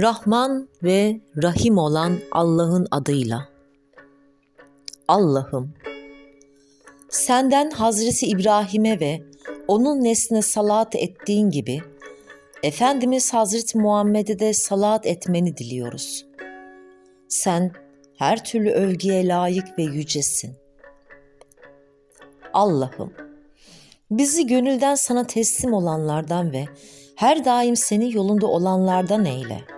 Rahman ve Rahim olan Allah'ın adıyla. Allah'ım, senden Hazreti İbrahim'e ve onun nesline salat ettiğin gibi, Efendimiz Hazreti Muhammed'e de salat etmeni diliyoruz. Sen her türlü övgüye layık ve yücesin. Allah'ım, bizi gönülden sana teslim olanlardan ve her daim senin yolunda olanlardan eyle.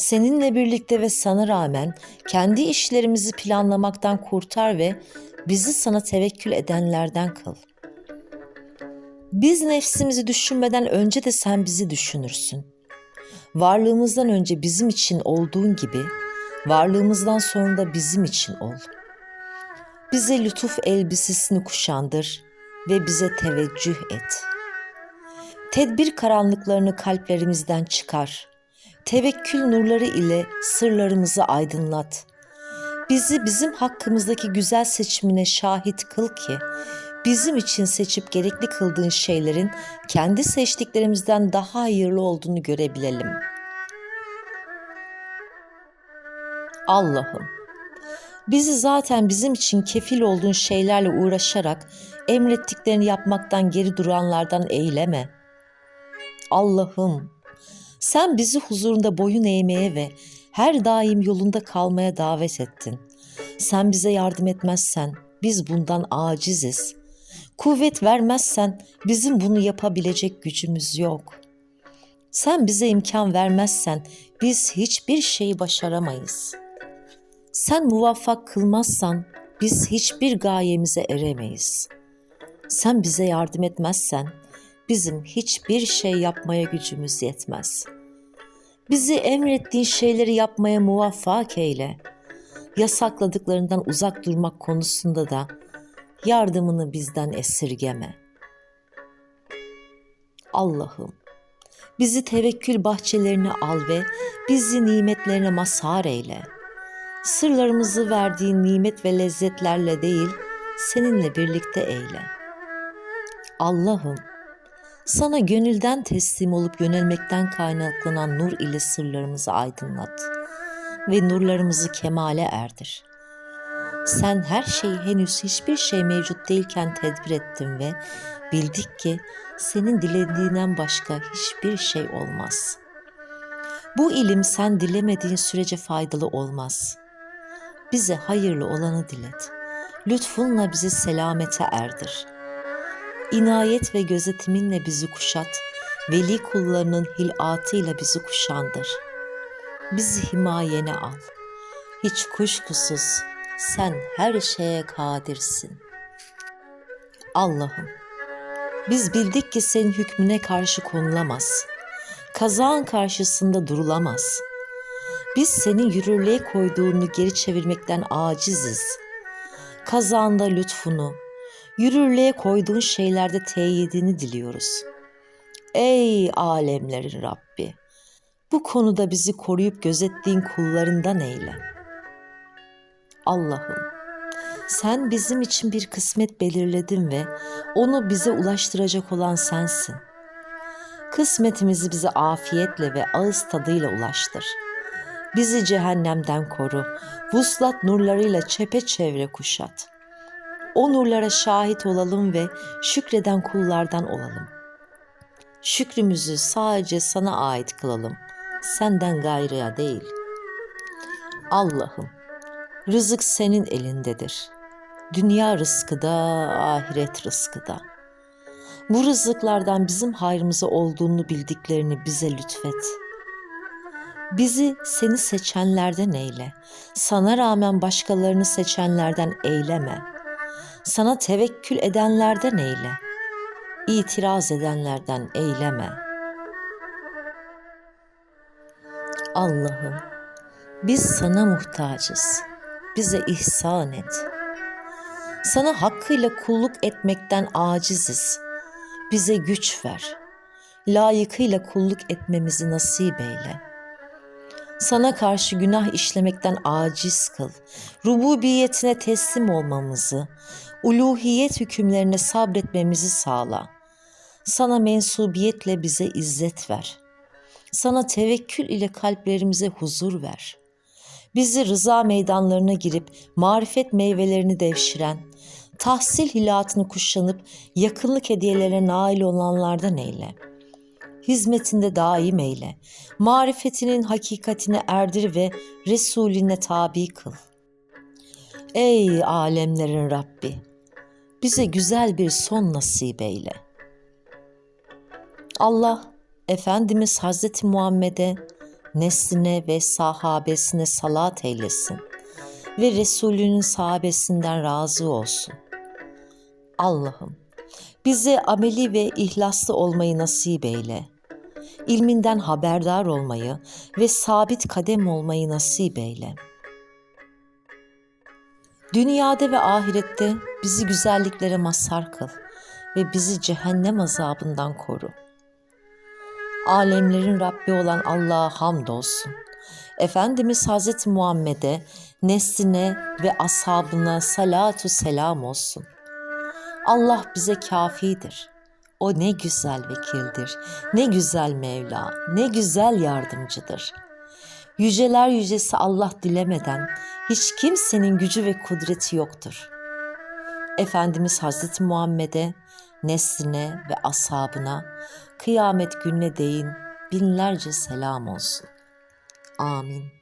Seninle birlikte ve sana rağmen kendi işlerimizi planlamaktan kurtar ve bizi sana tevekkül edenlerden kıl. Biz nefsimizi düşünmeden önce de sen bizi düşünürsün. Varlığımızdan önce bizim için olduğun gibi varlığımızdan sonra da bizim için ol. Bize lütuf elbisesini kuşandır ve bize teveccüh et. Tedbir karanlıklarını kalplerimizden çıkar. Tevekkül nurları ile sırlarımızı aydınlat. Bizi bizim hakkımızdaki güzel seçimine şahit kıl ki bizim için seçip gerekli kıldığın şeylerin kendi seçtiklerimizden daha hayırlı olduğunu görebilelim. Allah'ım, bizi zaten bizim için kefil olduğun şeylerle uğraşarak emrettiklerini yapmaktan geri duranlardan eyleme. Allah'ım, sen bizi huzurunda boyun eğmeye ve her daim yolunda kalmaya davet ettin. Sen bize yardım etmezsen biz bundan aciziz. Kuvvet vermezsen bizim bunu yapabilecek gücümüz yok. Sen bize imkan vermezsen biz hiçbir şeyi başaramayız. Sen muvaffak kılmazsan biz hiçbir gayemize eremeyiz. Sen bize yardım etmezsen bizim hiçbir şey yapmaya gücümüz yetmez. Bizi emrettiğin şeyleri yapmaya muvaffak eyle. Yasakladıklarından uzak durmak konusunda da yardımını bizden esirgeme. Allah'ım, bizi tevekkül bahçelerine al ve bizi nimetlerine mazhar eyle. Sırlarımızı verdiğin nimet ve lezzetlerle değil, seninle birlikte eyle. Allah'ım, sana gönülden teslim olup yönelmekten kaynaklanan nur ile sırlarımızı aydınlat ve nurlarımızı kemale erdir. Sen her şeyi henüz hiçbir şey mevcut değilken tedbir ettin ve bildik ki senin dilediğinden başka hiçbir şey olmaz. Bu ilim sen dilemediğin sürece faydalı olmaz. Bize hayırlı olanı dilet. Lütfunla bizi selamete erdir.'' İnayet ve gözetiminle bizi kuşat, veli kullarının hilatıyla bizi kuşandır. Bizi himayene al. Hiç kuşkusuz sen her şeye kadirsin. Allah'ım, biz bildik ki senin hükmüne karşı konulamaz. Kazağın karşısında durulamaz. Biz senin yürürlüğe koyduğunu geri çevirmekten aciziz. Kazağında lütfunu, yürürlüğe koyduğun şeylerde teyidini diliyoruz. Ey alemlerin Rabbi! Bu konuda bizi koruyup gözettiğin kullarından eyle. Allah'ım, sen bizim için bir kısmet belirledin ve onu bize ulaştıracak olan sensin. Kısmetimizi bize afiyetle ve ağız tadıyla ulaştır. Bizi cehennemden koru, vuslat nurlarıyla çepeçevre kuşat.'' O nurlara şahit olalım ve şükreden kullardan olalım. Şükrümüzü sadece sana ait kılalım. Senden gayrıya değil. Allah'ım, rızık senin elindedir. Dünya rızkı da, ahiret rızkı da. Bu rızıklardan bizim hayrımıza olduğunu bildiklerini bize lütfet. Bizi seni seçenlerden eyle. Sana rağmen başkalarını seçenlerden eyleme.'' Sana tevekkül edenlerden eyle. İtiraz edenlerden eyleme. Allah'ım biz sana muhtacız. Bize ihsan et. Sana hakkıyla kulluk etmekten aciziz. Bize güç ver. Layıkıyla kulluk etmemizi nasip eyle.'' Sana karşı günah işlemekten aciz kıl. Rububiyetine teslim olmamızı, uluhiyet hükümlerine sabretmemizi sağla. Sana mensubiyetle bize izzet ver. Sana tevekkül ile kalplerimize huzur ver. Bizi rıza meydanlarına girip marifet meyvelerini devşiren, tahsil hilatını kuşanıp yakınlık hediyelerine nail olanlardan eyle. Hizmetinde daim eyle. Marifetinin hakikatine erdir ve Resulüne tabi kıl. Ey alemlerin Rabbi! Bize güzel bir son nasip eyle. Allah, Efendimiz Hazreti Muhammed'e, nesline ve sahabesine salat eylesin ve Resulünün sahabesinden razı olsun. Allah'ım, bize ameli ve ihlaslı olmayı nasip eyle. İlminden haberdar olmayı ve sabit kadem olmayı nasip eyle.'' Dünyada ve ahirette bizi güzelliklere mazhar kıl ve bizi cehennem azabından koru. Alemlerin Rabbi olan Allah'a hamdolsun. Efendimiz Hazreti Muhammed'e, nesline ve ashabına salatu selam olsun. Allah bize kafidir. O ne güzel vekildir, ne güzel Mevla, ne güzel yardımcıdır. Yüceler yücesi Allah dilemeden hiç kimsenin gücü ve kudreti yoktur. Efendimiz Hazreti Muhammed'e, nesline ve ashabına kıyamet gününe değin binlerce selam olsun. Amin.